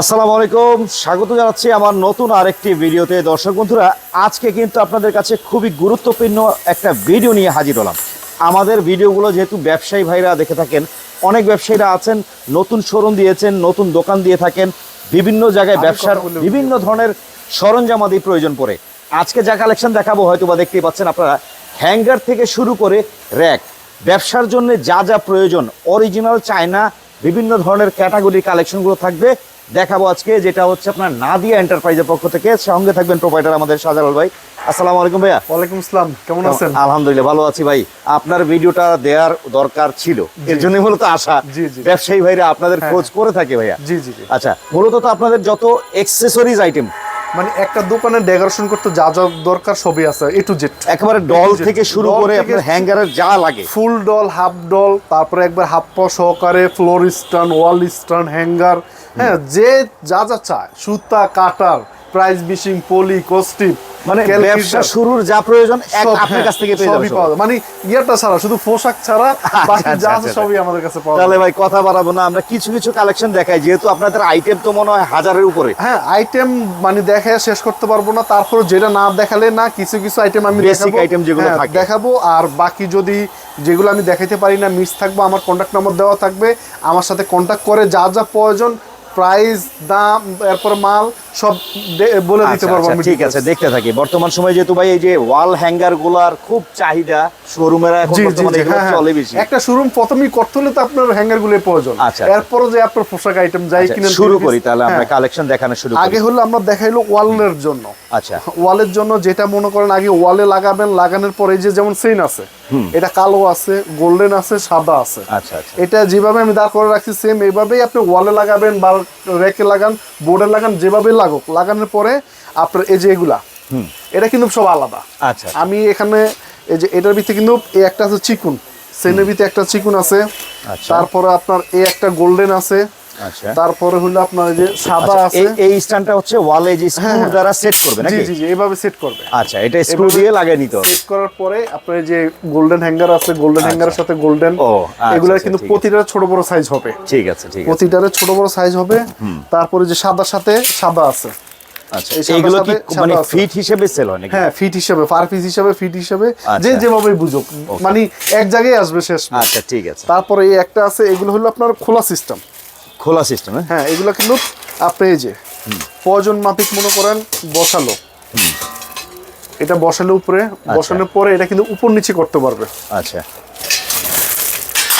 আসসালামু আলাইকুম। স্বাগত জানাচ্ছি আমার নতুন আরেকটি ভিডিওতে। দর্শক বন্ধুরা আজকে কিন্তু আপনাদের কাছে খুবই গুরুত্বপূর্ণ একটা ভিডিও নিয়ে হাজির হলাম। আমাদের ভিডিওগুলো যেহেতু ব্যবসায়ী ভাইরা দেখে থাকেন অনেক ব্যবসায়ীরা আছেন নতুন শোরুম দিয়েছেন নতুন দোকান দিয়ে থাকেন বিভিন্ন জায়গায় ব্যবসার। বিভিন্ন ধরনের সরঞ্জামাদি প্রয়োজন পড়ে। আজকে যা কালেকশন দেখাবো হয়তো বা দেখতেই পাচ্ছেন আপনারা হ্যাঙ্গার থেকে শুরু করে র্যাক ব্যবসার জন্য যা যা প্রয়োজন অরিজিনাল চায়না বিভিন্ন ধরনের ক্যাটাগরির কালেকশনগুলো থাকবে। দেখাবো আজকে যেটা হচ্ছে আপনার নাদিয়া এন্টারপ্রাইজের পক্ষ থেকে। সঙ্গে থাকবেন প্রোভাইডার আমাদের সাজারুল ভাই। আসসালামু আলাইকুম ভাইয়া। ওয়ালাইকুম আসসালাম কেমন আছেন? আলহামদুলিল্লাহ ভালো আছি ভাই। আপনার ভিডিওটা দেওয়ার দরকার ছিল। এর জন্য মূলত আশা। ব্যবসায়ী ভাইরা আপনাদের হ্যাঁ, খোঁজ করে থাকে ভাইয়া। জি জি জি। আচ্ছা মূলত তো আপনাদের যত এক্সেসরিজ আইটেম মানে একটা দোকানে ডেকোরেশন করতে যা যা দরকার সবই আছে এ টু জেড একেবারে ডল থেকে শুরু করে আপনার হ্যাঙ্গারের যা লাগে। ফুল ডল হাফ ডল তারপরে একবার হাফ প সহকারে ফ্লোর স্টান ওয়াল স্টান হ্যাঙ্গার হ্যাঁ যে যা যা চায় সুতা কাটার প্রাইস বিশিং পলি কস্টিপ মানে ব্যবসা শুরুর যা প্রয়োজন এক আপনার কাছ থেকে পেয়ে সবই পাওয়া মানে ইয়েটা ছাড়া শুধু পোশাক ছাড়া বাকি আচ্ছা, যা আচ্ছা, আছে সবই আমাদের কাছে পাওয়া তাহলে ভাই কথা বাড়াবো না আমরা কিছু কিছু কালেকশন দেখাই। যেহেতু আপনাদের আইটেম তো মনে হয় হাজারের উপরে। হ্যাঁ আইটেম মানে দেখে শেষ করতে পারব না তারপর যেটা না দেখালে না কিছু কিছু আইটেম আমি দেখাবো। item যেগুলো হ্যাঁ, থাকে। দেখাবো আর বাকি যদি যেগুলো আমি দেখাইতে পারি না মিস থাকব আমার কন্ট্যাক্ট নাম্বার দেওয়া থাকবে আমার সাথে কন্ট্যাক্ট করে যা যা প্রয়োজন প্রাইস দাম এরপর মাল সব বলে দিতে আচ্ছা, পারব আচ্ছা, আমি ঠিক আছে দেখতে থাকি। বর্তমান সময় যেহেতু ভাই এই যে ওয়াল হ্যাঙ্গারগুলার খুব চাহিদা শোরুমের এখন বর্তমানে এগুলো হ্যাঁ, চলে হ্যাঁ। বেশি। একটা শোরুম প্রথমেই করতে হলে তো আপনার হ্যাঙ্গারগুলো প্রয়োজন। আচ্ছা। এরপরে যে আপনার পোশাক আইটেম যাই আচ্ছা, কিনে শুরু করি তাহলে আমরা কালেকশন দেখানো শুরু করি। আগে হলো আমরা দেখাইলো ওয়ালের জন্য। আচ্ছা। ওয়ালের জন্য যেটা মনে করেন আগে ওয়ালে লাগাবেন লাগানোর পরে যে যেমন চেইন আছে এটা কালো আছে গোল্ডেন আছে সাদা আছে। আচ্ছা আচ্ছা। এটা যেভাবে আমি দাঁড় করে রাখছি সেম এইভাবেই আপনি ওয়ালে লাগাবেন বা রেকে লাগান বোর্ডে লাগান যেভাবে লাগুক। লাগানোর পরে আপনার এই যে এগুলা এটা কিন্তু সব আলাদা। আচ্ছা আমি এখানে এই যে এটার ভিতরে কিন্তু এই একটা আছে চিকুন সেনের ভিতরে একটা চিকুন আছে। আচ্ছা। তারপরে আপনার এই একটা গোল্ডেন আছে। আচ্ছা তারপরে হলো আপনার যে সাদা আচ্ছা, আছে। এই স্ট্যান্ডটা হচ্ছে ওয়ালে যে স্ক্রু হ্যাঁ। দ্বারা সেট করবে নাকি? জি জি এইভাবে সেট করবে। আচ্ছা এটা স্ক্রু দিয়ে লাগিয়ে নিতে হবে। সেট করার পরে আপনার যে গোল্ডেন হ্যাঙ্গার আছে গোল্ডেন হ্যাঙ্গারের সাথে গোল্ডেন ও, আচ্ছা, আচ্ছা, কিন্তু ঠিক আছে। প্রতিটা ছোট বড় সাইজ হবে। ঠিক আছে ঠিক আছে। প্রতিটারে ছোট বড় সাইজ হবে। তারপরে যে সাদার সাথে সাদা আছে। আচ্ছা কি মানে সাদা ফিট হিসেবে সেল হয় নাকি? হ্যাঁ ফিট হিসেবে পার পিস হিসেবে ফিট হিসেবে যে আচ্ছা। যেভাবে বুঝুক মানে এক জায়গায় আসবে শেষ। আচ্ছা ঠিক আছে। তারপরে এই একটা আছে এগুলো হলো আপনার খোলা সিস্টেম খোলা সিস্টেম হ্যাঁ? এগুলো কিন্তু আপনি এই যে প্রয়োজন মাফিক মনে করেন বসালো। এটা বসালে উপরে বসানোর পরে এটা কিন্তু উপর নিচে করতে পারবে। আচ্ছা।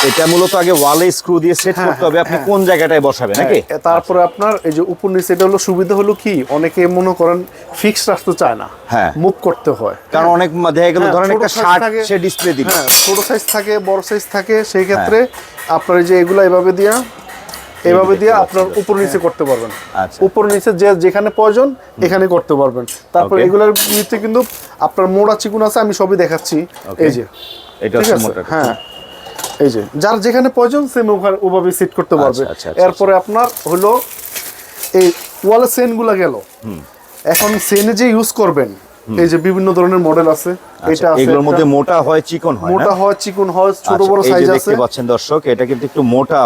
এটা মূলত আগে ওয়ালে স্ক্রু দিয়ে সেট হ্যাঁ, করতে হবে। আপনি হ্যাঁ। কোন জায়গাটায় বসাবেন নাকি? হ্যাঁ, তারপরে আপনার এই যে উপর নিচে এটা হলো সুবিধা হলো কি? অনেকে মনে করেন ফিক্স রাখতে চায় না। হ্যাঁ। মুভ করতে হয়। কারণ অনেক দেখা গেল হ্যাঁ, ধরেন একটা শার্ট সে ডিসপ্লে দিল। হ্যাঁ ছোট সাইজ থাকে বড় সাইজ থাকে সেই ক্ষেত্রে আপনার এই যে এগুলো এভাবে দিয়া এভাবে দিয়ে আপনার উপর নিচে করতে পারবেন। আচ্ছা। উপর নিচে যে যেখানে প্রয়োজন এখানে করতে পারবেন। তারপর. এগুলোর নিচে কিন্তু আপনার মোড়া চিকুন আছে আমি সবই দেখাচ্ছি। এই যে। এটা ঠিক হচ্ছে আছে? হ্যাঁ। এই যে যার যেখানে প্রয়োজন সে ওভাবে সেট করতে পারবে। আচ্ছা, আচ্ছা, এরপরে আপনার হলো এই ওয়ালে সেনগুলা গেল। এখন সেনে যে ইউজ করবেন এই যে বিভিন্ন ধরনের মডেল আছে এটা আচ্ছা, আছে এগুলোর মধ্যে মোটা হয় চিকন হয় মোটা হয় চিকন হয় ছোট আচ্ছা, বড় সাইজ আছে দেখতে পাচ্ছেন দর্শক এটা কিন্তু একটু মোটা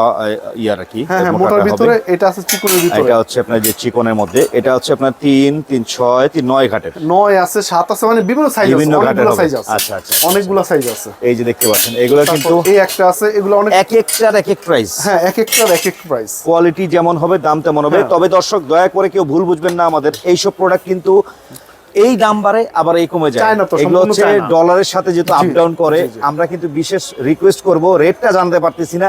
ইয়ার কি হ্যাঁ হ্যাঁ মোটার ভিতরে এটা আছে চিকুনের ভিতরে। এটা হচ্ছে আপনার যে চিকনের মধ্যে এটা হচ্ছে আপনার তিন তিন ছয় তিন নয় ঘাটের। নয় আছে সাত আছে মানে বিভিন্ন সাইজ আছে বিভিন্ন ঘাটের। সাইজ আছে। আচ্ছা, আচ্ছা, অনেকগুলো সাইজ আছে। এই যে দেখতে পাচ্ছেন এগুলো কিন্তু এই একটা আছে এগুলো অনেক এক একটার এক এক প্রাইস হ্যাঁ এক একটার এক এক প্রাইস কোয়ালিটি যেমন হবে দাম তেমন হবে। হ্যাঁ। তবে দর্শক দয়া করে কেউ ভুল বুঝবেন না আমাদের। এইসব প্রোডাক্ট কিন্তু এই দাম বাড়ে আবার এই কমে যায়। না তো, এগুলো হচ্ছে ডলারের সাথে যেহেতু আপ ডাউন করে। আমরা কিন্তু বিশেষ রিকোয়েস্ট করব। রেটটা জানতে পারতেছি না।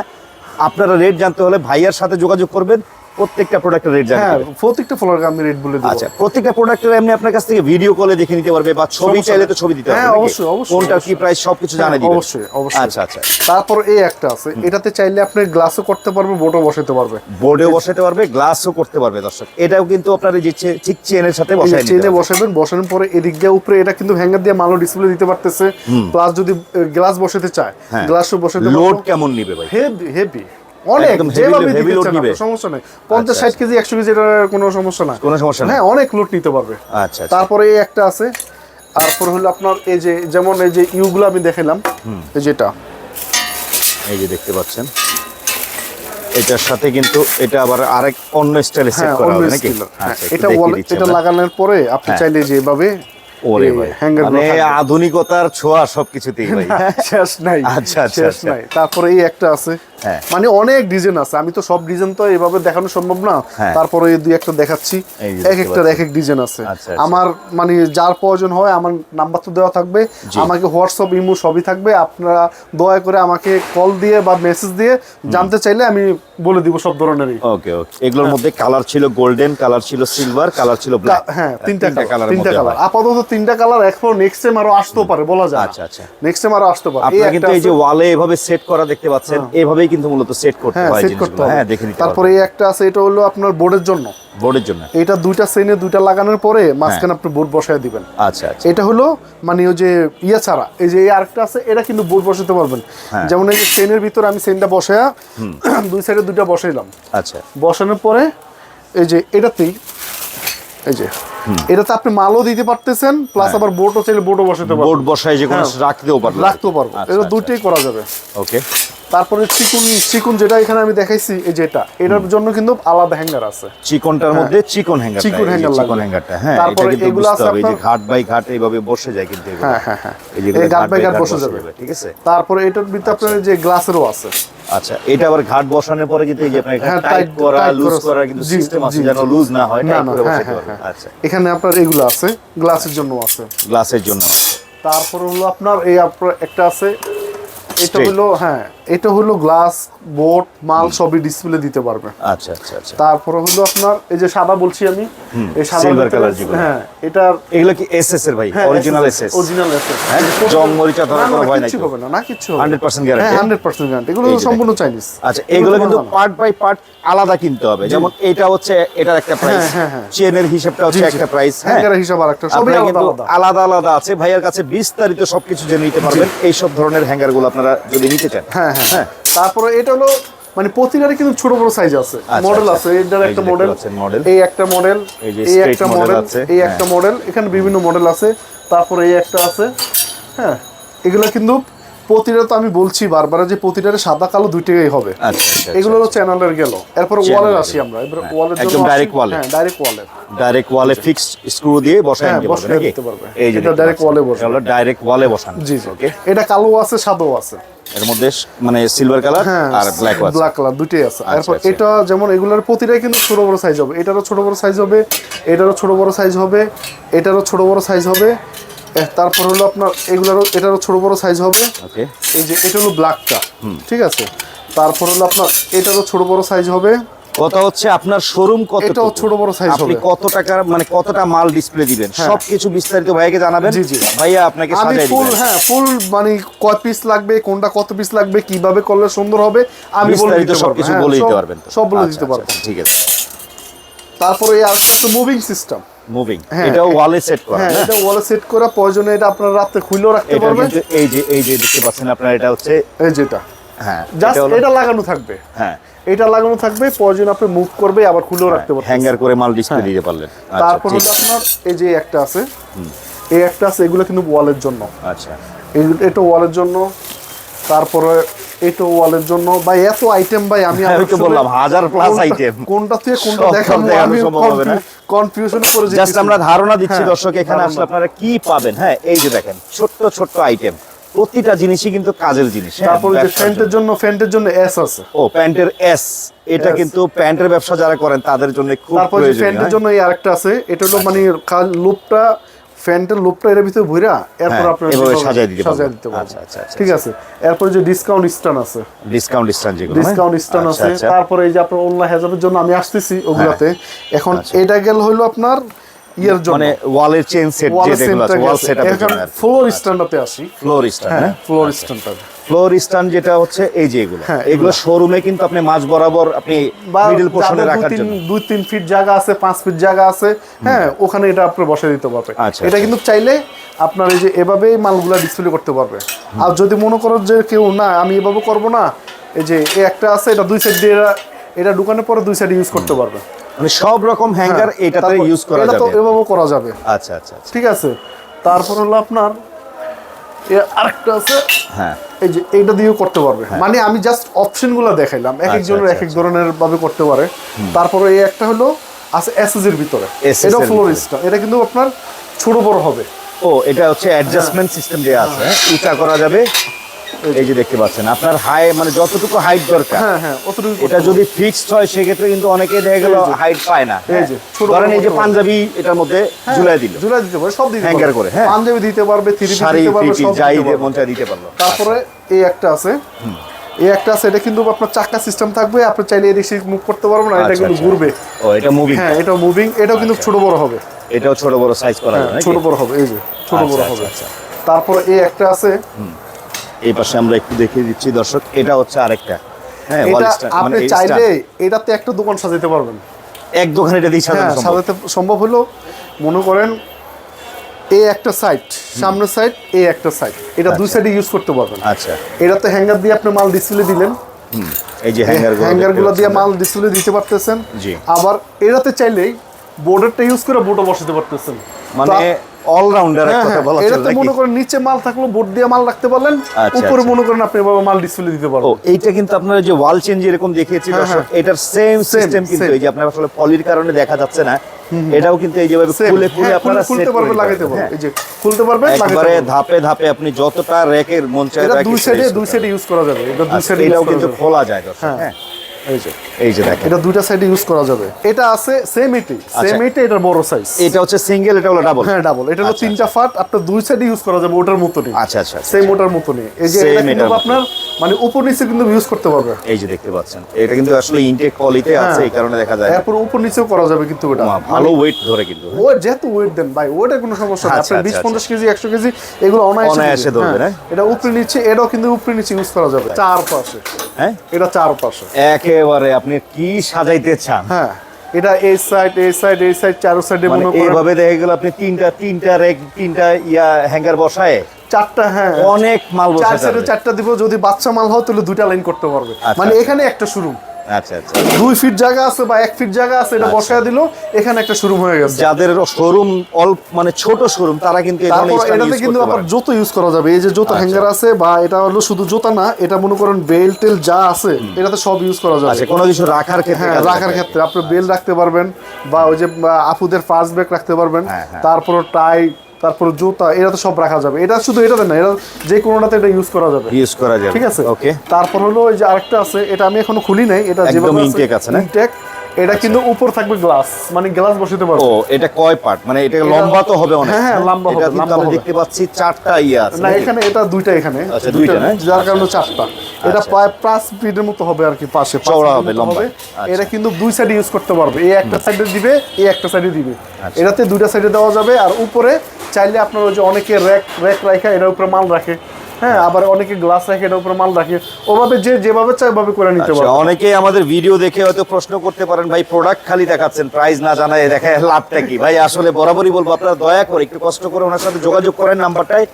আপনারা রেট জানতে হলে ভাইয়ার সাথে যোগাযোগ করবেন। প্রত্যেকটা প্রোডাক্টের রেট জানতে হ্যাঁ হবে। প্রত্যেকটা আমি রেট বলে দেবো। আচ্ছা প্রত্যেকটা প্রোডাক্টের আপনার কাছ থেকে ভিডিও কলে দেখে নিতে পারবে বা ছবি চাইলে তো ছবি দিতে হ্যাঁ, অবশ্যই, অবশ্যই, কোনটার কি প্রাইস সবকিছু হ্যাঁ, জানিয়ে অবশ্যই, অবশ্যই। আচ্ছা আচ্ছা। তারপর এই একটা আছে। এটাতে চাইলে আপনি গ্লাসও করতে পারবে বোটও বসাতে পারবে। বোর্ডেও বসাতে পারবে গ্লাসও করতে পারবে দর্শক। এটাও কিন্তু আপনার যে ঠিক চেনের সাথে বসাই চেনে বসাবেন বসানোর পরে এদিক দিয়ে উপরে এটা কিন্তু হ্যাঙ্গার দিয়ে মালও ডিসপ্লে দিতে পারতেছে। প্লাস যদি গ্লাস বসাতে চায়। গ্লাসও বসাতে লোড কেমন নিবে ভাই? হেভি হেভি অনেক যেভাবে নিবে? সমস্যা নেই। পঞ্চাশ আচ্ছা, ষাট কেজি একশো কেজি এটা কোনো সমস্যা না। কোনো সমস্যা হ্যাঁ অনেক লোড নিতে পারবে। আচ্ছা আচ্ছা। তারপরে এই একটা আছে। তারপর হলো আপনার এই যে যেমন এই যে ইউগুলো আমি দেখালাম এই যেটা। এই যে দেখতে পাচ্ছেন এটার সাথে কিন্তু এটা আবার আরেক অন্য স্টাইলে সেট হ্যাঁ করা হবে নাকি? হ্যাঁ আচ্ছা, এটা এটা লাগানোর পরে আপনি হ্যাঁ। চাইলে যে এভাবে ওরে ভাই মানে আধুনিকতার ছোঁয়া সবকিছুতেই ভাই। শেষ নাই আচ্ছা, আচ্ছা, শেষ আচ্ছা। নাই। তারপরে এই একটা আছে। মানে অনেক ডিজাইন আছে। আমি তো সব ডিজাইন তো এভাবে দেখানো সম্ভব না। হ্যাঁ। তারপরে দুই একটা দেখাচ্ছি। এক একটার এক এক ডিজাইন আছে। আচ্ছা, আচ্ছা। আমার মানে যার প্রয়োজন হয় আমার নাম্বার তো দেওয়া থাকবে। আমাকে হোয়াটসঅ্যাপ ইমো সবই থাকবে। আপনারা দয়া করে আমাকে কল দিয়ে বা মেসেজ দিয়ে জানতে চাইলে আমি বলে দিব সব ধরনেরই। ওকে ওকে। এগুলোর মধ্যে কালার ছিল গোল্ডেন কালার ছিল সিলভার কালার ছিল ব্ল্যাক। হ্যাঁ তিনটা কালার তিনটা কালার। আপাতত তিনটা কালার এখন নেক্সট টাইম আরও আসতেও পারে বলা যায় আচ্ছা, আচ্ছা। নেক্সট টাইম আরও আসতে পারে। আপনারা কিন্তু এই যে ওয়ালে এভাবে সেট করা দেখতে পাচ্ছেন এভাবেই কিন্তু মূলত সেট করতে হ্যাঁ হয় সেট করতে হ্যাঁ দেখে নিতে তারপরে এই একটা আছে এটা হলো আপনার বোর্ডের জন্য। বোর্ডের জন্য। এটা দুইটা সেনে দুইটা লাগানোর পরে মাঝখানে আপনি বোর্ড বসায় দিবেন। আচ্ছা আচ্ছা। এটা হলো মানে ওই যে ইয়ে ছাড়া এই যে এই আরেকটা আছে এটা কিন্তু বোর্ড বসাতে পারবেন। হ্যাঁ। যেমন এই যে সেনের ভিতরে আমি সেনটা বসায়া দুই সাইডে দুইটা বসাইলাম। আচ্ছা। বসানোর পরে এই যে এটাতেই এই যে এটাতে আপনি মালও দিতে পারতেছেন প্লাস আবার বোর্ডও চাইলে বোর্ডও বসাতে বোর্ড পারবেন। বসায় যে কোনো হ্যাঁ। রাখতেও পারবেন। রাখতেও পারব। আচ্ছা, এটা আচ্ছা। দুইটাই করা যাবে। ওকে তারপরে চিকুন চিকুন যেটা এখানে আমি দেখাইছি এই যেটা এটার জন্য কিন্তু আলাদা হ্যাঙ্গার আছে। চিকনটার মধ্যে চিকন হ্যাঙ্গার চিকন চিকন হ্যাঙ্গারটা হ্যাঁ তারপরে এগুলো আছে আপনার- ঘাট বাই ঘাট এইভাবে বসে যায় কিন্তু এগুলো। হ্যাঁ হ্যাঁ হ্যাঁ। এই ঘাট বাই ঘাট বসে যাবে। ঠিক আছে? তারপরে এটার ভিতরে আপনার যে গ্লাসেরও আছে। আচ্ছা এটা আবার ঘাট বসানোর পরে কিন্তু এই যে আপনার হ্যাঁ, টাইট করা লুজ করা- কিন্তু সিস্টেম আছে যেন লুজ না হয় টাইট করে হ্যাঁ বসাতে হ্যাঁ হ্যাঁ। আচ্ছা। এখানে আপনার এগুলো আছে গ্লাসের জন্য আছে। গ্লাসের জন্য। তারপর হলো আপনার এই আপনার একটা আছে এটা হলো হ্যাঁ এটা হলো গ্লাস বোর্ড মাল সবই ডিসপ্লে দিতে পারবে। আচ্ছা আচ্ছা আচ্ছা। তারপরে হলো আপনার এই যে সাদা বলছি আমি এই সাদা যেগুলো। হ্যাঁ এটার এগুলো কি এসএস এর ভাই? অরিজিনাল এসএস অরিজিনাল এসএস হ্যাঁ জং মরিচা ধরার কোনো ভয় নাই কিছু হবে না না কিছু হবে 100% guarantee? হ্যাঁ 100% গ্যারান্টি এগুলো সম্পূর্ণ চাইনিজ আচ্ছা এগুলো কিন্তু পার্ট বাই পার্ট আলাদা কিনতে হবে। যেমন এটা হচ্ছে এটার একটা প্রাইস হ্যাঁ, হ্যাঁ। চেনের হিসাবটা হচ্ছে একটা প্রাইস হ্যাঁ? হ্যাঙ্গারের হিসাব আর একটা সবই আলাদা আলাদা। আলাদা আছে। ভাইয়ের কাছে বিস্তারিত সবকিছু জেনে নিতে পারবেন। এই সব ধরনের হ্যাঙ্গারগুলো আপনারা যদি নিতে চান। হ্যাঁ। হ্যাঁ হ্যাঁ তারপরে এটা হলো মানে প্রতিটারই কিন্তু ছোট বড় সাইজ আছে আচ্ছা, মডেল আচ্ছা। আছে এটার একটা মডেল এই একটা মডেল এই একটা মডেল আছে, এই হ্যাঁ। একটা মডেল এখানে বিভিন্ন মডেল আছে তারপরে এই একটা আছে হ্যাঁ এগুলো কিন্তু প্রতিটা তো আমি বলছি বারবার যে প্রতিটার সাদা কালো দুইটাই হবে। আচ্ছা আচ্ছা এগুলো হলো চ্যানেলের গেল। এরপর ওয়ালের আসি আমরা। এবার হ্যাঁ, ওয়ালের একদম wall এ। হ্যাঁ ডাইরেক্ট ওয়ালের ডাইরেক্ট ওয়ালে ফিক্সড স্ক্রু দিয়ে বসায় হ্যাঁ, নিতে পারবেন বসায় নাকি? দিতে পারবে। এই যে এ বসবে। এটা হলো ডাইরেক্ট ওয়ালে বসানো। জি জি। ওকে এটা কালো আছে সাদাও আছে। এর মধ্যে মানে সিলভার কালার হ্যাঁ আর ব্ল্যাক আছে। ব্ল্যাক কালার দুটোই আছে। এরপর আচ্ছা। এটা যেমন এগুলোর প্রতিটাই কিন্তু ছোট বড় সাইজ হবে। এটারও ছোট বড় সাইজ হবে এটারও ছোট বড় সাইজ হবে এটারও ছোট বড় সাইজ হবে। তারপর হলো আপনার এগুলোরও এটারও ছোট বড় সাইজ হবে। এই যে এটা হলো ব্ল্যাকটা ঠিক আছে? তারপর হলো আপনার এটারও ছোট বড় সাইজ হবে। কথা হচ্ছে? আপনার শোরুম কত এটাও ছোট বড় size আপনি। কত টাকার মানে কতটা মাল ডিসপ্লে দিবেন? সবকিছু বিস্তারিত ভাইকে জানাবেন। জি, জি। ভাইয়া আপনাকে আমি ফুল হ্যাঁ ফুল মানে কয় পিস লাগবে কোনটা কত পিস লাগবে কীভাবে করলে সুন্দর হবে আমি বলে দিতে পারব। সবকিছু হ্যাঁ, বলে দিতে পারবেন সব বলে আচ্ছা, দিতে পারব। আচ্ছা, ঠিক আছে। তারপরে এই আরেকটা হচ্ছে মুভিং সিস্টেম মুভিং হ্যাঁ, এটাও ওয়ালে সেট করা। হ্যাঁ এটা ওয়ালে সেট করা প্রয়োজনে এটা আপনারা রাতে খুলেও রাখতে পারবেন। এই যে এই যে দেখতে পাচ্ছেন আপনার এটা হচ্ছে এই যেটা। হ্যাঁ জাস্ট এটা লাগানো থাকবে। হ্যাঁ। এটা লাগানো থাকবে প্রয়োজন আপনি মুভ করবে আবার খুলেও রাখতে পারবেন। হ্যাঙ্গার করে মাল ডিসপ্লে দিতে পারলেন। আচ্ছা তারপর হলো আপনার এই যে একটা আছে এই একটা আছে এগুলো কিন্তু ওয়ালের জন্য। আচ্ছা। এটা ওয়ালের জন্য। তারপরে এটা ওয়ালের জন্য। ভাই এত আইটেম ভাই আমি হ্যাঁ, তো আসলে বললাম, হাজার কোনটা- item। কোনটা থেকে কোনটা দেখাবো আমি। কনফিউশন করে জাস্ট আমরা ধারণা দিচ্ছি হ্যাঁ, দর্শক এখানে আসলে আপনারা কি পাবেন? হ্যাঁ এই যে দেখেন ছোট্ট ছোট্ট আইটেম প্রতিটা জিনিসই কিন্তু কাজের জিনিস। হ্যাঁ, তারপরে যে ফ্যান্টের জন্য। ফ্যান্টের জন্য এস আছে। ও প্যান্টের এস এটা কিন্তু প্যান্টের ব্যবসা যারা করেন তাদের জন্য খুব প্রয়োজনীয় হ্যাঁ? জন্য এই আরেকটা আছে। এটা হলো মানে লুপটা ফ্যান্টের লোপটা এর ভিতরে ভইরা এরপর আপনি এভাবে সাজায় দিতে সাজায় পারবেন। দিতে আচ্ছা, আচ্ছা, আচ্ছা, ঠিক আছে? এরপর যে ডিসকাউন্ট স্ট্যান্ড আছে। ডিসকাউন্ট স্ট্যান্ড যেগুলো হ্যাঁ? ডিসকাউন্ট স্টান আচ্ছা, আছে। আচ্ছা। তারপরে এই যে আপনার অনলাইন হেজাবের জন্য আমি আসতেছি ওগুলাতে। এখন। এটা গেল হলো আপনার ইয়ার জন্য। মানে ওয়ালের চেন সেট যে দেখুন যেগুলো আছে ওয়াল সেটআপের জন্য ফ্লোর স্ট্যান্ডাতে আসি। ফ্লোর স্ট্যান্ড হ্যাঁ? হ্যাঁ ফ্লোর স্ট্যান্ডটা ফ্লোর স্ট্যান্ড যেটা হচ্ছে এই যে এগুলো। হ্যাঁ, এগুলো শোরুমে কিন্তু আপনি মাঝ বরাবর আপনি মিডল পোর্শনে রাখার জন্য। দুই তিন ফিট জায়গা আছে পাঁচ ফিট জায়গা আছে হ্যাঁ ওখানে এটা আপনি বসে দিতে পারবে আচ্ছা, এটা আচ্ছা। কিন্তু চাইলে আপনার এই যে এভাবেই মালগুলা ডিসপ্লে করতে পারবে। আর যদি মনে করো যে কেউ না আমি এভাবে করব না এই যে এই একটা আছে এটা দুই সাইড দিয়ে এটা দোকানের পরে দুই সাইড ইউজ করতে পারবে। মানে সব রকম হ্যাঙ্গার হ্যাঁ, এটাতে ইউজ করা যাবে এটা তো যাবে। এভাবেও করা যাবে। আচ্ছা আচ্ছা আচ্ছা। ঠিক আছে? তারপর হলো আপনার আরেকটা আছে। হ্যাঁ। এই যে এইটা দিয়েও করতে পারবে। মানে আমি জাস্ট অপশনগুলো দেখাইলাম এক হ্যাঁ। একজনের এক এক ধরনের ভাবে করতে পারে। তারপরে এই একটা হলো আছে এসএস এর ভিতরে। এটা ফ্লোরিস্টা এটা কিন্তু আপনার ছোট বড় হবে। ও এটা হচ্ছে অ্যাডজাস্টমেন্ট সিস্টেম দেওয়া আছে হ্যাঁ? উঁচা করা যাবে। এই যে দেখতে পাচ্ছেন আপনার হাই মানে যতটুকু হাইট দরকার হ্যাঁ হ্যাঁ অতটুকু এটা যদি ফিক্সড হয় সেক্ষেত্রে কিন্তু অনেকে দেখা গেল হাইট পায় না হ্যাঁ? ধরেন এই যে পাঞ্জাবি এটার মধ্যে ঝুলাই দিল ঝুলাই দিতে পারে সব দিতে পারবে। করে, হ্যাঁ। পাঞ্জাবি দিতে পারবে থ্রি শাড়ি দিতে পারবে সব যাই। মন চায় দিতে পারল তারপরে এই একটা আছে এই একটা আছে এটা কিন্তু আপনার চাকা সিস্টেম থাকবে আপনি চাইলে এদিক সেদিক মুভ করতে পারবেন না এটা আচ্ছা, কিন্তু আচ্ছা। ঘুরবে ও এটা মুভিং হ্যাঁ এটা মুভিং এটাও কিন্তু ছোট বড় হবে এটাও ছোট বড় সাইজ করা ছোট বড় হবে এই যে ছোট আচ্ছা, বড় আচ্ছা, হবে আচ্ছা। তারপরে এই একটা আছে এই পাশে আমরা একটু দেখিয়ে দিচ্ছি দর্শক এটা হচ্ছে আরেকটা। হ্যাঁ stand, আপনি মানে চাইলে। এটাতে একটা দোকান সাজাতে পারবেন। এক দোকানে এটা দিয়ে সাজানো হ্যাঁ সাজাতে সম্ভব হলো মনে করেন এই একটা সাইড সামনের সাইড এই একটা সাইড এটা দুই সাইডে ইউজ করতে পারবেন। আচ্ছা। এটাতে হ্যাঙ্গার দিয়ে আপনি মাল ডিসপ্লে দিলেন। এই যে হ্যাঙ্গার হ্যাঙ্গারগুলো দিয়ে মাল ডিসপ্লে দিতে পারতেছেন। আবার এটাতে চাইলেই বোর্ডেরটা ইউজ করে বোর্ডও বসাতে পারতেছেন। মানে অলরাউন্ডার হ্যাঁ, কথা হ্যাঁ, বলা এটাতে নাকি? মনে করেন নিচে মাল থাকল বোর্ড দিয়ে মাল রাখতে পারলেন আচ্ছা, উপরে আচ্ছা। মনে করেন আপনি মাল ডিসপ্লে দিতে পারবেন এইটা কিন্তু আপনার যে ওয়াল চেঞ্জ এরকম দেখিয়েছি দর্শক হ্যাঁ। এটার সেম সিস্টেম কিন্তু এই যে আপনার আসলে পলির কারণে দেখা যাচ্ছে না এটাও কিন্তু এই যেভাবে খুলে খুলে আপনারা খুলতে set পারবে লাগাইতে পারবেন, এই যে খুলতে। একবারে ধাপে ধাপে আপনি যতটা র্যাকের মন চায় এটা দুই সাইডে দুই সাইডে ইউজ করা যাবে এটা দুই আচ্ছা, সাইডে এটাও কিন্তু খোলা যায় দর্শক হ্যাঁ। হ্যাঁ এই যে এই যে দেখেন। এটা দুইটা সাইডে ইউজ করা যাবে। এটা আছে সেম এটি সেম এটি এটা বড় সাইজ এটা হচ্ছে সিঙ্গেল এটা হলো ডাবল হ্যাঁ ডাবল এটা হলো আচ্ছা, তিনটা ফাট আপনার দুই সাইডে ইউজ করা যাবে ওটার মতনই। আচ্ছা আচ্ছা আচ্ছা। সেম ওটার মতনই। এই যে এটা কিন্তু আপনার মানে উপর নিচে কিন্তু ইউজ করতে পারবে এই যে দেখতে পাচ্ছেন এটা কিন্তু আসলে ইনটেক পলিতে আছে হ্যাঁ। এই কারণে দেখা যায়। এরপর উপর নিচেও করা যাবে কিন্তু ওটা। ভালো ওয়েট ধরে কিন্তু ও যেহেতু ওয়েট দেন ভাই ওটা কোনো সমস্যা নেই আচ্ছা, আপনার বিশ আচ্ছা, কেজি একশো কেজি এগুলো অনায়াসে অনায়াসে ধরবে, হ্যাঁ, এটা উপরে নিচে এটাও কিন্তু উপরে নিচে ইউজ করা যাবে চার পাশে হ্যাঁ? এটা চার পাশে একেবারে আপনি কি সাজাইতে চান? হ্যাঁ এটা এই সাইড এই সাইড এই সাইড চারো সাইডে মানে মনে করেন এইভাবে দেখা গেল আপনি তিনটা তিনটা রেক তিনটা ইয়া হ্যাঙ্গার বসায়? চারটা হ্যাঁ। অনেক মাল চার সাইডে চারটা দিব যদি বাচ্চা মাল হয় তাহলে দুইটা লাইন করতে পারবে। আচ্ছা, মানে। এখানে একটা শুরু আচ্ছা আচ্ছা। দুই ফিট জায়গা আছে বা এক ফিট জায়গা আছে এটা আচ্ছা। বসায় দিল এখানে একটা শুরু হয়ে গেছে। যাদের শোরুম অল্প মানে ছোট শোরুম তারা কিন্তু এটাতে কিন্তু আবার জুতো ইউজ করা যাবে। এই যে জুতো হ্যাঙ্গার আছে বা এটা হলো শুধু জুতা না এটা মনে করেন বেল টেল যা আছে এটাতে সব ইউজ করা যাবে। আচ্ছা কোনো কিছু রাখার ক্ষেত্রে হ্যাঁ রাখার ক্ষেত্রে। আপনি বেল রাখতে পারবেন বা ওই যে আপুদের ফার্স্ট ব্যাগ রাখতে পারবেন। হ্যাঁ, হ্যাঁ। তারপর টাই তারপর জুতা এটা তো সব রাখা যাবে। এটা শুধু এটাতে না এটা যে কোনোটাতে এটা ইউজ করা যাবে। ইউজ করা যাবে। ঠিক আছে? ওকে তারপর হলো ওই যে আরেকটা আছে এটা আমি এখনও খুলি নাই এটা যেভাবে ইনটেক আছে না? ইনটেক এটা কিন্তু উপর থাকবে গ্লাস মানে গ্লাস বসাতে পারব। ও এটা কয় পার্ট মানে এটা লম্বা তো হবে অনেক। হ্যাঁ, হ্যাঁ, লম্বা হবে, কিন্তু আমরা দেখতে পাচ্ছি চারটা ইয়া আছে না এখানে এটা দুইটা এখানে। আচ্ছা, দুইটা না? যার কারণে চারটা। এটা আচ্ছা। প্রায় পাঁচ ফিটের মতো হবে আর কি পাশে। চওড়া হবে, লম্বা। আচ্ছা। এটা কিন্তু দুই সাইডে ইউজ করতে পারবে। এই একটা সাইডে দিবে এই একটা সাইডে দিবে। আচ্ছা। এটাতে দুইটা সাইডে দেওয়া যাবে। আর উপরে চাইলে আপনার ওই যে অনেকে র্যাক র্যাক রাখে এটার উপরে মাল রাখে। হ্যাঁ আবার অনেকে গ্লাস রাখে এটার উপর মাল রাখে। ওভাবে যে যেভাবে চায় ওভাবে করে নিতে পারে অনেকে আমাদের ভিডিও দেখে হয়তো প্রশ্ন করতে পারেন ভাই প্রোডাক্ট খালি দেখাচ্ছেন প্রাইস না জানায় দেখায় লাভটা কি? ভাই আসলে বরাবরই বলব আপনারা দয়া করে একটু কষ্ট করে ওনার সাথে যোগাযোগ করেন নাম্বারটায়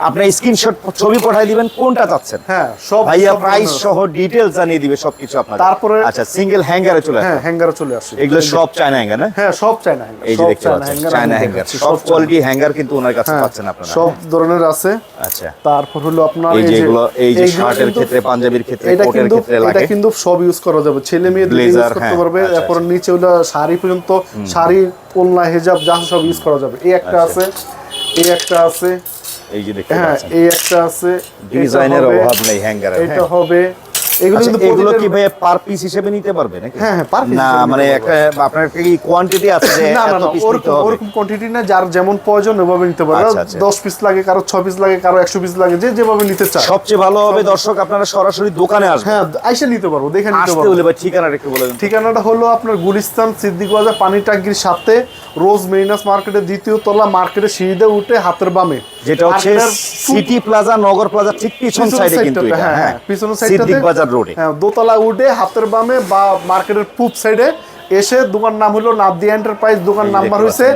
আপনি স্ক্রিনশট ছবি পাঠিয়ে দিবেন কোনটা চাচ্ছেন? হ্যাঁ সব ভাইয়া প্রাইস। সহ ডিটেলস জানিয়ে দিবে সবকিছু আপনার তারপরে- আচ্ছা সিঙ্গেল হ্যাঙ্গারে চলে আসে হ্যাঁ হ্যাঙ্গারে চলে আসে। এগুলো সব চায়না হ্যাঙ্গার না? হ্যাঁ সব চায়না হ্যাঙ্গার এই যে দেখতে পাচ্ছেন চায়না হ্যাঙ্গার সব কোয়ালিটি হ্যাঙ্গার কিন্তু ওনার কাছে হ্যাঁ, পাচ্ছেন আপনারা। সব ধরনের আছে। আচ্ছা। তারপর হলো আপনার এই যে এগুলো এই যে শার্টের ক্ষেত্রে পাঞ্জাবির ক্ষেত্রে কোটের ক্ষেত্রে এটা কিন্তু সব ইউজ করা যাবে। ছেলে মেয়েদের ইউজ করতে হ্যাঁ, পারবে আচ্ছা, এরপর নিচে হলো শাড়ি পর্যন্ত শাড়ি ওলনা হেজাব যা সব ইউজ করা যাবে। এই একটা আচ্ছা। আছে এই একটা আছে এই যে দেখতে হ্যাঁ পাচ্ছেন। এই একটা আছে ডিজাইনের অভাব নেই হ্যাঙ্গারে এটা হবে এগুলো আচ্ছা, কিন্তু এগুলো কি ভাই পার পিস হিসেবে নিতে পারবে নাকি? হ্যাঁ, হ্যাঁ, per piece না মানে একটা আপনার কি কোয়ান্টিটি আছে যে না না পিস ওরকম ওরকম কোয়ান্টিটি না যার যেমন প্রয়োজন ওভাবে নিতে পারে আচ্ছা, আচ্ছা। পিস লাগে কারও ছ পিস লাগে কারও একশো পিস লাগে যে যেভাবে নিতে চায়। সবচেয়ে ভালো হবে দর্শক আপনারা সরাসরি দোকানে আসবেন। হ্যাঁ আইসা নিতে পারব দেখে নিতে আসতে হলে ভাই ঠিকানাটা একটু বলে দেন। ঠিকানাটা হলো আপনার গুলিস্তান সিদ্দিক বাজার পানি ট্যাঙ্কির সাথে রোজ মেরিনাস মার্কেটের দ্বিতীয় তলা মার্কেটের সিঁড়িতে উঠে হাতের বামে। যেটা হচ্ছে সিটি প্লাজা নগর প্লাজা ঠিক পিছন সাইডে কিন্তু এটা হ্যাঁ, হ্যাঁ হ্যাঁ, সিদ্দিক বাজার রোডে হ্যাঁ দোতলা উঠে হাতের বামে বা মার্কেটের পূব সাইডে এসে দোকান নাম হলো নাদিয়া এন্টারপ্রাইজ দোকান নাম্বার হয়েছে।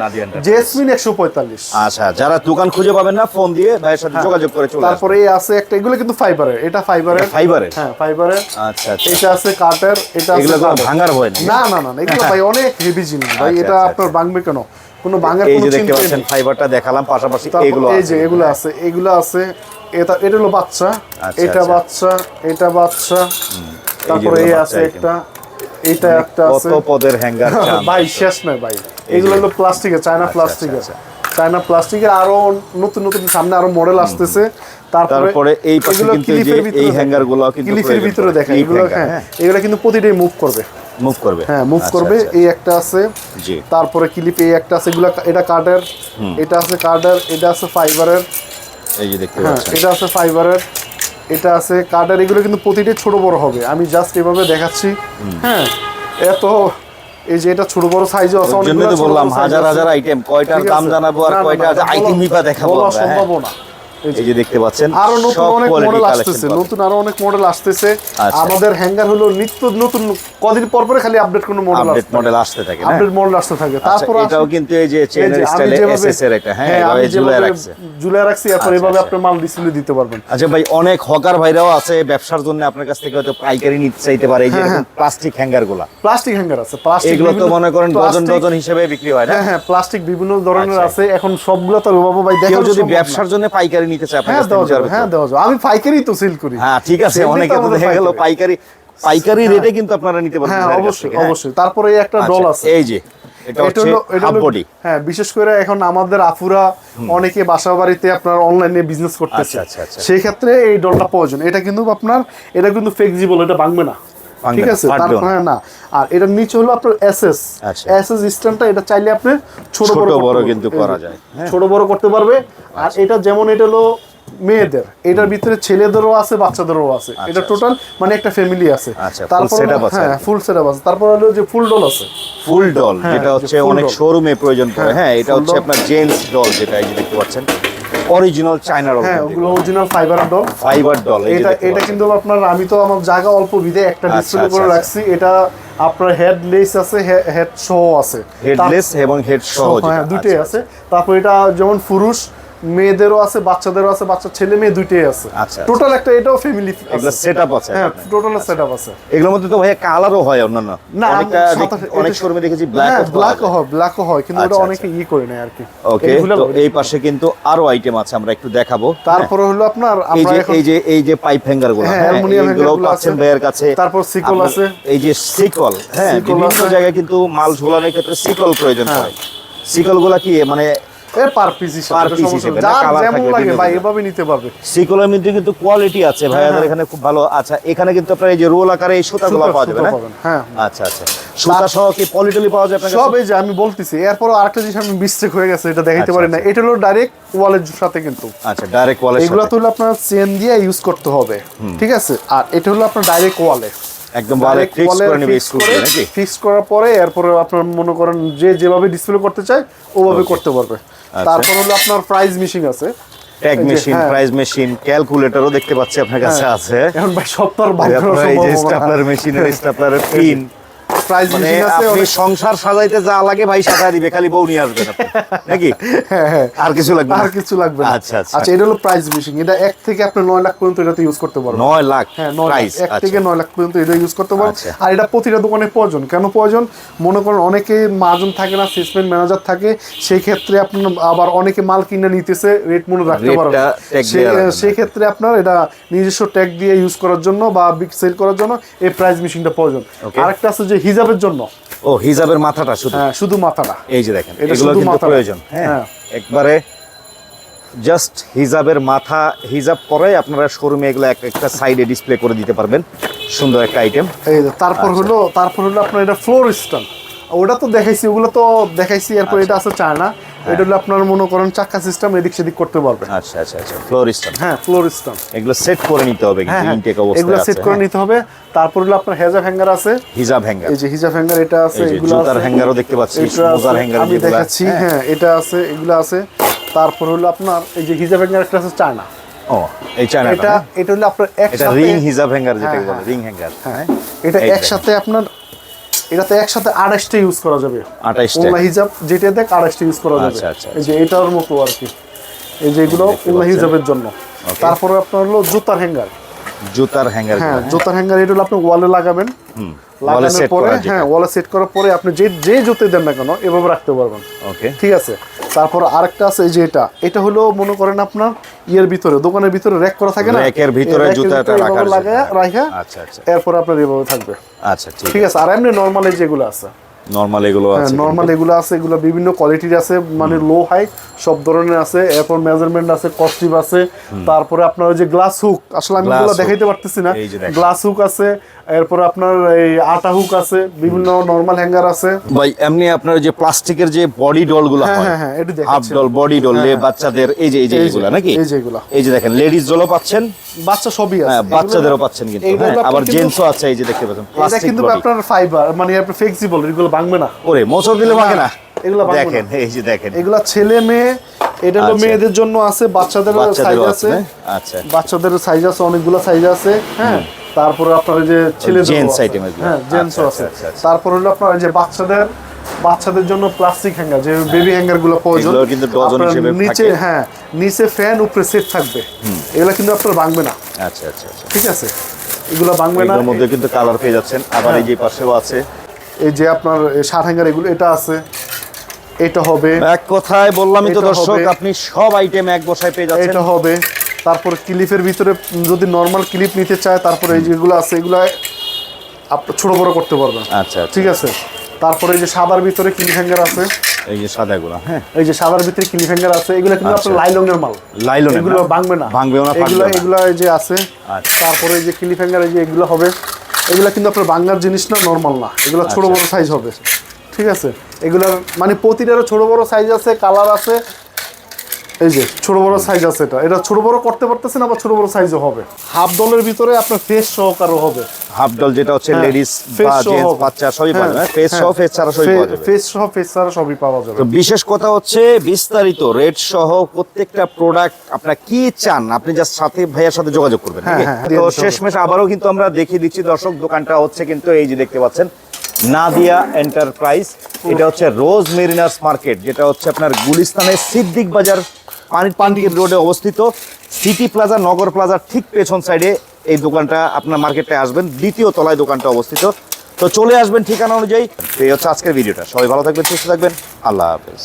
জেসমিন একশো পঁয়তাল্লিশ। আচ্ছা যারা দোকান খুঁজে পাবেন না ফোন দিয়ে ভাইয়ের সাথে যোগাযোগ করে চলে তারপরে আছে একটা এগুলো কিন্তু ফাইবারের এটা ফাইবারের ফাইবারের হ্যাঁ ফাইবারের আচ্ছা আচ্ছা। এটা আছে কাঠের এটা এগুলো ভাঙার নেই? না না না না, এগুলো ভাই অনেক হেভি জিনিস ভাই আচ্ছা, এটা আচ্ছা, আপনার ভাঙবে কেন? কোনো ভাঙার এই কোনো যে দেখতে পাচ্ছেন নেই। ফাইবারটা দেখালাম পাশাপাশি এগুলো এই আছে। যে এগুলো আছে এগুলো আছে এটা এটা হলো বাচ্চা আচ্ছা, এটা আচ্ছা। বাচ্চা এটা বাচ্চা তারপরে এই আছে একটা এটা একটা কত পদের হ্যাঙ্গার ভাই শেষ নয় ভাই। এগুলো হলো প্লাস্টিকের চায়না প্লাস্টিকের। আচ্ছা, চায়না প্লাস্টিকের আরও নতুন নতুন সামনে আরও মডেল আসতেছে। তারপরে এই পাশে কিন্তু এই হ্যাঙ্গারগুলো কিন্তু ভিতরে। দেখেন এগুলো হ্যাঁ হ্যাঁ। এগুলো কিন্তু প্রতিটাই মুভ করবে। মুভ করবে। হ্যাঁ মুভ আচ্ছা, করবে আচ্ছা। এই একটা আছে জি। তারপরে ক্লিপ এই একটা আছে এগুলো এটা কার্ডের এটা আছে কার্ডের এটা আছে ফাইবারের এই যে দেখতে হ্যাঁ পাচ্ছেন। এটা আছে ফাইবারের এটা আছে কার্ডের এগুলো কিন্তু প্রতিটাই ছোট বড় হবে। আমি জাস্ট এভাবে দেখাচ্ছি। হ্যাঁ এত এই যে এটা ছোট বড় সাইজও আছে ছোট বললাম হাজার হাজার আইটেম কয়টার দাম জানাব আর কয়টা আইটেম দেখাবো হ্যাঁ। সম্ভব না। এই যে- দেখতে পাচ্ছেন আরও নতুন অনেক মডেল আসতেছে নতুন আরও অনেক মডেল আসতেছে। আচ্ছা। আমাদের হ্যাঙ্গার হলো নিত্য নতুন কদিন পর পরে খালি আপডেট কোনো মডেল আপডেট মডেল আসতে থাকে আপডেট মডেল আসতে থাকে। আচ্ছা, তারপর এটাও কিন্তু এই যে স্টাইলে এসএস এর এটা হ্যাঁ হ্যাঁ, এভাবে ঝুলে যেভাবে রাখছে। ঝুলে রাখছি এরপর আচ্ছা, এভাবে। আপনি মাল ডিসপ্লে দিতে পারবেন। আচ্ছা ভাই অনেক হকার ভাইরাও আছে ব্যবসার জন্য আপনার কাছ থেকে হয়তো পাইকারি নিতে চাইতে পারে এই যে হ্যাঁ, প্লাস্টিক হ্যাঙ্গারগুলা। প্লাস্টিক হ্যাঙ্গার আছে প্লাস্টিক এগুলো তো মনে করেন ডজন ডজন হিসেবে বিক্রি হয় না? হ্যাঁ হ্যাঁ প্লাস্টিক বিভিন্ন ধরনের। আছে এখন সবগুলো তো ভাই দেখানো যদি ব্যবসার জন্য পাইকারি নিতে আপনার হ্যাঁ দেওয়া যাবে হ্যাঁ দেওয়া যাবে। আমি পাইকারি তো সেল করি। হ্যাঁ ঠিক আছে অনেকে তো দেখা গেল পাইকারি। পাইকারি রেটে কিন্তু আপনারা নিতে পারবেন হ্যাঁ অবশ্যই হ্যাঁ? অবশ্যই। তারপরে একটা ডল আচ্ছা, আছে। এই যে এটা হচ্ছে হ্যাঁ বিশেষ করে এখন আমাদের আফুরা অনেকে বাসা বাড়িতে আপনার অনলাইনে বিজনেস করতেছে। আচ্ছা, আচ্ছা, আচ্ছা। সেই ক্ষেত্রে এই ডলটা প্রয়োজন। এটা কিন্তু আপনার এটা কিন্তু ফ্লেক্সিবল এটা ভাঙবে না। ঠিক আছে তারপর না। হ্যাঁ আর এটার নিচে হলো আপনার এসএস। আচ্ছা। এসএস স্ট্যান্ডটা এটা চাইলে আপনি ছোট বড় কিন্তু করা যায়, হ্যাঁ। ছোট বড় করতে পারবে। আর এটা যেমন এটা হলো মেয়েদের এটার ভিতরে ছেলেদেরও আছে বাচ্চাদেরও আছে। এটা টোটাল মানে একটা ফ্যামিলি আছে। আচ্ছা, তারপর আছে হ্যাঁ। ফুল সেটআপ আছে। তারপর হলো যে ফুল ডল আছে। ফুল ডল হ্যাঁ, যেটা হচ্ছে অনেক। শোরুমে প্রয়োজন পড়ে। হ্যাঁ, হ্যাঁ এটা হচ্ছে আপনার জেন্টস ডল যেটা এই দেখতে পাচ্ছেন। অরিজিনাল চায়নার হ্যাঁ ওগুলো original fibre doll fibre doll এটা এটা কিন্তু আপনার আমি তো আমার জায়গা অল্প বিধে একটা আচ্ছা, ডিসপ্লে আচ্ছা, করে আচ্ছা। রাখছি। এটা আপনার হেড লেস আছে হেড শো আছে। হেডলেস এবং হেড শো হ্যাঁ দুটোই আচ্ছা, আছে। তারপর এটা যেমন পুরুষ মেয়েদেরও আছে বাচ্চাদেরও আছে বাচ্চা ছেলে মেয়ে দুইটাই আছে। আচ্ছা, টোটাল একটা এটাও ফ্যামিলি সেটআপ আছে হ্যাঁ। টোটাল সেটআপ আছে। এগুলোর মধ্যে তো ভাইয়া কালারও হয় অন্যান্য। না অনেক শোরুমে দেখেছি ব্ল্যাক হ্যাঁ ব্ল্যাকও হয় ব্ল্যাকও হয় কিন্তু ওটা আচ্ছা, অনেকে ই করে নেয় আর কি। ওকে তো এই পাশে কিন্তু আরও আইটেম আছে আমরা একটু দেখাবো। তারপরে হলো আপনার এই আমরা যে এই যে এই যে পাইপ হ্যাঙ্গারগুলো হ্যাঁ, হ্যাঁ অ্যালুমিনিয়াম হ্যাঙ্গারগুলো আছে। ভাইয়ের কাছে। তারপর সিকল আছে। এই যে সিকল হ্যাঁ বিভিন্ন জায়গায় কিন্তু মাল ঝোলানোর ক্ষেত্রে সিকল প্রয়োজন হ্যাঁ। পড়ে সিকলগুলা কি মানে পার পিস হিসাবে Per এটা piece সমস্যা হিসেবে, নেই। না, যার colour যেমন লাগে ভাই এভাবে নিতে পারবে। সিকলের মধ্যে কিন্তু কোয়ালিটি আছে ভাইয়াদের এখানে খুব ভালো আচ্ছা এখানে কিন্তু আপনার এই যে রোল আকারে এই সুতাগুলো পাওয়া যাবে না? হ্যাঁ। আচ্ছা আচ্ছা। সুতা সহ কি পলিটলি পাওয়া যায় সব এই যে আমি বলতেছি এরপর আরেকটা জিনিস আমি মিস্টেক হয়ে গেছে এটা দেখাইতে আচ্ছা, পারি না। এটা হলো ডাইরেক্ট ওয়ালের সাথে কিন্তু। আচ্ছা ডাইরেক্ট ওয়ালের এগুলো তো হলো আপনার চেন দিয়ে ইউজ করতে হবে ঠিক আছে? আর এটা হলো আপনার ডাইরেক্ট ওয়ালে একদম ওয়ালে ফিক্স করে নেবে স্ক্রু দিয়ে নাকি? ফিক্স করার পরে এরপরে আপনার মনে করেন যে যেভাবে ডিসপ্লে করতে চায় ওভাবে করতে পারবে। তারপর হলো আপনার প্রাইস মেশিন আছে। ট্যাগ মেশিন হ্যাঁ। প্রাইস মেশিন ক্যালকুলেটরও দেখতে পাচ্ছি আপনার কাছে আছে। এখন ভাই সব তো আর আপনার এই যে স্টাপলার মেশিনের স্টাপলারের পিন প্রাইস মানে আপনি সংসার সাজাইতে যা লাগে ভাই সাজায় দিবে খালি বউ নিয়ে আসবেন নাকি? হ্যাঁ হ্যাঁ। আর কিছু লাগবে আর কিছু লাগবে আচ্ছা আচ্ছা। আচ্ছা এটা হলো প্রাইস এটা এক থেকে আপনি নয় লাখ পর্যন্ত এটাতে ইউজ করতে পারবেন। নয় লাখ হ্যাঁ নয় লাখ। এক থেকে নয় লাখ পর্যন্ত এটা ইউজ করতে পারেন আচ্ছা। আর এটা প্রতিটা দোকানে প্রয়োজন। কেন প্রয়োজন? মনে করেন অনেকে মার্জন থাকে না সেলসম্যান ম্যানেজার থাকে সেই ক্ষেত্রে আপনার আবার অনেকে মাল কিনে নিতেছে রেট মনে রাখতে পারবেন সেই- ক্ষেত্রে আপনার এটা নিজস্ব ট্যাগ দিয়ে ইউজ করার জন্য বা বিগ সেল করার জন্য এই প্রাইস মিশিংটা প্রয়োজন. আরেকটা আছে যে হিজাবের জন্য। ও হিজাবের মাথাটা শুধু? হ্যাঁ শুধু মাথাটা। এই যে দেখেন এগুলো শুধু কিন্তু প্রয়োজন। হ্যাঁ হ্যাঁ। একবারে জাস্ট হিজাবের মাথা হিজাব পরে আপনারা শোরুমে এগুলো এক একটা সাইডে ডিসপ্লে করে দিতে পারবেন। সুন্দর একটা আইটেম এই যে, তারপর আচ্ছা। হলো তারপর হলো আপনার এটা ফ্লোর স্টান ওটা তো দেখাইছি ওগুলো তো দেখাইছি এরপর এটা আছে চায়না। এটা হলো আপনার মনে করেন চাক্কা সিস্টেম এদিক সেদিক করতে পারবেন। আচ্ছা আচ্ছা আচ্ছা ফ্লোর স্টান হ্যাঁ ফ্লোর স্টান এগুলো সেট করে নিতে হবে হ্যাঁ কিন্তু হ্যাঁ ইনটেক এগুলো সেট করে হ্যাঁ। নিতে হবে। তারপর হলো আপনার হেজাব হ্যাঙ্গার আছে। হিজাব হ্যাঙ্গার এই যে হিজাব হ্যাঙ্গার এটা আছে এগুলো জুতার হ্যাঙ্গারও দেখতে পাচ্ছি, মোজার হ্যাঙ্গার আমি দেখাচ্ছি হ্যাঁ। হ্যাঁ এটা আছে এগুলো আছে। তারপর হলো আপনার এই যে হিজাব হ্যাঙ্গার একটা আছে চায়না। ও এই চায়নাটা এটা এটা হলো আপনার এটা রিং হিজাব হ্যাঙ্গার যেটাকে হ্যাঁ, বলে হ্যাঁ। রিং হ্যাঙ্গার হ্যাঁ এটা একসাথে আপনার এটাতে একসাথে আড়াইশটা ইউজ করা যাবে। 28টা। ওলা হিজাব যেটা দেখ আড়াইশটা ইউজ করা যাবে। আচ্ছা, আচ্ছা, এই যে এটার মতো আর কি। এই যে এগুলো হিজাবের জন্য। তারপরে আপনার হলো জুতার হ্যাঙ্গার জুতার হ্যাঙ্গার হ্যাঁ জুতার হ্যাঙ্গার এটা আপনি ওয়ালে লাগাবেন। লাগানোর পরে হ্যাঁ ওয়ালে সেট করার পরে আপনি যে যে জুতে দেন না কেন এভাবে রাখতে পারবেন। ওকে ঠিক আছে? তারপর আরেকটা আছে যে এটা। এটা হলো মনে করেন আপনার ইয়ের ভিতরে দোকানের ভিতরে র্যাক করা থাকে না? র্যাকের ভিতরে জুতাটা লাগায় রাখা আচ্ছা আচ্ছা। এরপর আপনার এভাবে থাকবে। আচ্ছা ঠিক ঠিক আছে। আর এমনি নর্মাল যেগুলো আছে। নরমাল এগুলো হ্যাঁ আছে নর্মাল এগুলো আছে এগুলো বিভিন্ন কোয়ালিটির আছে মানে লো হাই সব ধরনের আছে। এরপর মেজারমেন্ট আছে কস্টিভ আছে। তারপরে আপনার ওই যে গ্লাস হুক আসলে আমি এগুলো দেখাইতে পারতেছি না। গ্লাস হুক আছে এরপর আপনার এই আটা হুক আছে বিভিন্ন নর্মাল হ্যাঙ্গার আছে। ভাই এমনি আপনার যে প্লাস্টিকের যে বডি ডলগুলো হ্যাঁ, হয় এটি হাফ ডল বডি ডল। বাচ্চাদের এই যে এই যে যে, নাকি? এই যে এগুলা। এই যে দেখেন লেডিস জলও পাচ্ছেন। বাচ্চা সবই আছে। হ্যাঁ বাচ্চাদেরও পাচ্ছেন কিন্তু হ্যাঁ আবার জেন্টসও আছে এই যে দেখতে পাচ্ছেন এটা প্লাস্টিক কিন্তু আপনার ফাইবার মানে আপনার ফ্লেক্সিবল এগুলো ভাঙবে না। ওরে মোচর দিলে ভাগে না? এগুলো দেখেন এই যে দেখেন। এগুলা ছেলে মেয়ে এটা হলো আচ্ছা। মেয়েদের জন্য আছে বাচ্চাদের সাইজ আছে। আছে আচ্ছা। বাচ্চাদের সাইজ আছে অনেকগুলো সাইজ আছে হ্যাঁ? তারপরে আপনার যে Gents item এগুলো। হ্যাঁ জেন্টসও আচ্ছা, আছে। আচ্ছা, আচ্ছা। তারপর হলো আপনার যে বাচ্চাদের বাচ্চাদের জন্য প্লাস্টিক হ্যাঙ্গার যে বেবি হ্যাঙ্গারগুলো প্রয়োজন। এগুলো কিন্তু ডজন হিসেবে নিচে হ্যাঁ নিচে ফ্যান উপরে সেট থাকবে। এগুলো কিন্তু আপনার ভাঙবে না। আচ্ছা আচ্ছা আচ্ছা। ঠিক আছে? এগুলো ভাঙবে না। এগুলোর মধ্যে কিন্তু কালার পেয়ে যাচ্ছেন। আবার হ্যাঁ। এই যে পাশেও আছে এই যে আপনার শার্ট হ্যাঙ্গার এগুলো এটা আছে। এটা হবে। এক কথায় বললামই তো দর্শক আপনি সব আইটেম এক বসায় পেয়ে যাচ্ছেন। এটা হবে। তারপর ক্লিপের ভিতরে যদি নর্মাল ক্লিপ নিতে চায় তারপরে এই যেগুলো আছে এগুলো আপনি ছোট বড় করতে পারবেন। আচ্ছা আচ্ছা। ঠিক আছে? তারপরে এই যে সাদার ভিতরে ক্লিপ হ্যাঙ্গার আছে। এই যে সাদাগুলো হ্যাঁ। এই যে সাদার ভিতরে ক্লিপ হ্যাঙ্গার আছে এগুলো কিন্তু আচ্ছা। আপনার লাইলনের মাল। লাইলনের এগুলো ভাঙবে না। ভাঙবেও না, এগুলো এগুলো এই যে আছে। আচ্ছা। তারপরে এই যে ক্লিপ হ্যাঙ্গার এই যে এগুলো হবে। এগুলো কিন্তু আপনার বাংলার জিনিস না নর্মাল না। এগুলো ছোট বড়ো সাইজ হবে। ঠিক আছে? এগুলোর মানে প্রতিটারও ছোট বড় সাইজ আছে কালার আছে এই যে ছোট বড় সাইজ আছে এটা। এটা ছোট বড় করতে পারতেছেন আবার ছোট বড় সাইজও হবে। হাফ ডলের ভিতরে আপনার ফেস সহকারও হবে। হাফ ডল যেটা হচ্ছে হ্যাঁ, লেডিস face বা জেন্টস বাচ্চা সবই পাওয়া হ্যাঁ, যাবে ফেস সহ হ্যাঁ। ফেস ছাড়া সবই পাওয়া যাবে। ফেস সহ ফেস ছাড়া সবই পাওয়া যাবে। তো বিশেষ কথা হচ্ছে বিস্তারিত রেট সহ প্রত্যেকটা প্রোডাক্ট আপনারা কি চান আপনি জাস্ট সাথে ভাইয়ার সাথে যোগাযোগ করবেন হ্যাঁ? হ্যাঁ, তো। শেষমেশ আবারও কিন্তু আমরা দেখিয়ে দিচ্ছি দর্শক দোকানটা হচ্ছে কিন্তু এই যে দেখতে পাচ্ছেন নাদিয়া এন্টারপ্রাইজ এটা হচ্ছে রোজ মেরিনার্স মার্কেট যেটা হচ্ছে আপনার গুলিস্তানের সিদ্দিক বাজার পানি পান্ডির রোডে অবস্থিত সিটি প্লাজা, নগর প্লাজার ঠিক পেছন সাইডে এই দোকানটা আপনার মার্কেটে আসবেন, দ্বিতীয় তলায় দোকানটা অবস্থিত। তো চলে আসবেন ঠিকানা অনুযায়ী। এই হচ্ছে আজকের ভিডিওটা। সবাই ভালো থাকবেন, সুস্থ থাকবেন। আল্লাহ হাফেজ।